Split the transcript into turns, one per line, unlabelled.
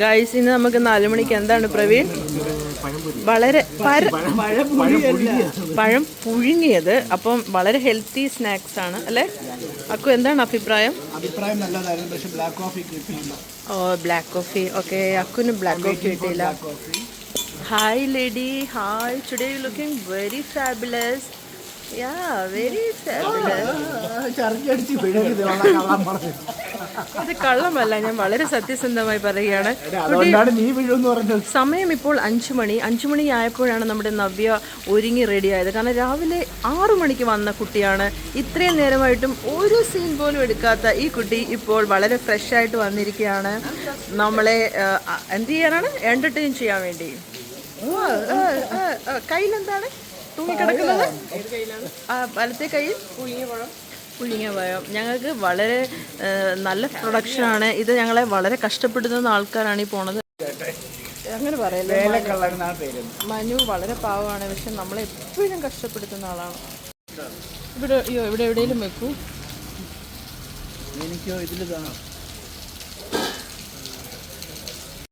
Guys ഇന്ന് നമുക്ക് നാലു മണിക്ക് എന്താണ് പ്രവീൺ? വളരെ പഴം പുഴുങ്ങിയത്. അപ്പം വളരെ ഹെൽത്തി സ്നാക്സ് ആണ് അല്ലേ? അക്കു എന്താണ് അഭിപ്രായം?
അഭിപ്രായം നല്ലതായിരുന്നു പക്ഷെ black coffee
oh black coffee okay അക്കുന് black coffee കിട്ടിയില്ല. Hi lady hi today you looking very fabulous ഇത് കള്ളമല്ല ഞാൻ വളരെ സത്യസന്ധമായി പറയുകയാണ്. സമയം ഇപ്പോൾ അഞ്ചു മണി. അഞ്ചു മണി ആയപ്പോഴാണ് നമ്മുടെ നവ്യ ഒരുങ്ങി റെഡിയായത് കാരണം രാവിലെ ആറു മണിക്ക് വന്ന കുട്ടിയാണ്. ഇത്രയും നേരമായിട്ടും ഒരു സീൻ പോലും എടുക്കാത്ത ഈ കുട്ടി ഇപ്പോൾ വളരെ ഫ്രഷ് ആയിട്ട് വന്നിരിക്കുകയാണ്. നമ്മളെ എന്ത് ചെയ്യാനാണ്? എന്റർടൈൻ ചെയ്യാൻ വേണ്ടി. കയ്യിലെന്താണ്? തൂങ്ങിക്കിടക്കുന്നത് വലത്തെ കയ്യിൽ? പുഴുങ്ങിയ പഴം. ഞങ്ങൾക്ക് വളരെ നല്ല പ്രൊഡക്ഷനാണ് ഇത് ഞങ്ങളെ വളരെ കഷ്ടപ്പെടുന്ന ആൾക്കാരാണ് ഈ പോണത്. അങ്ങനെ പറയല്ലേ? മനു വളരെ പാവമാണ്. പക്ഷെ നമ്മളെ എപ്പോഴും കഷ്ടപ്പെടുത്തുന്ന ആളാണ്. ഇവിടെ ഇവിടെ എവിടെയെങ്കിലും വെക്കൂ.
എനിക്കോ ഇതിൽ കാണാം.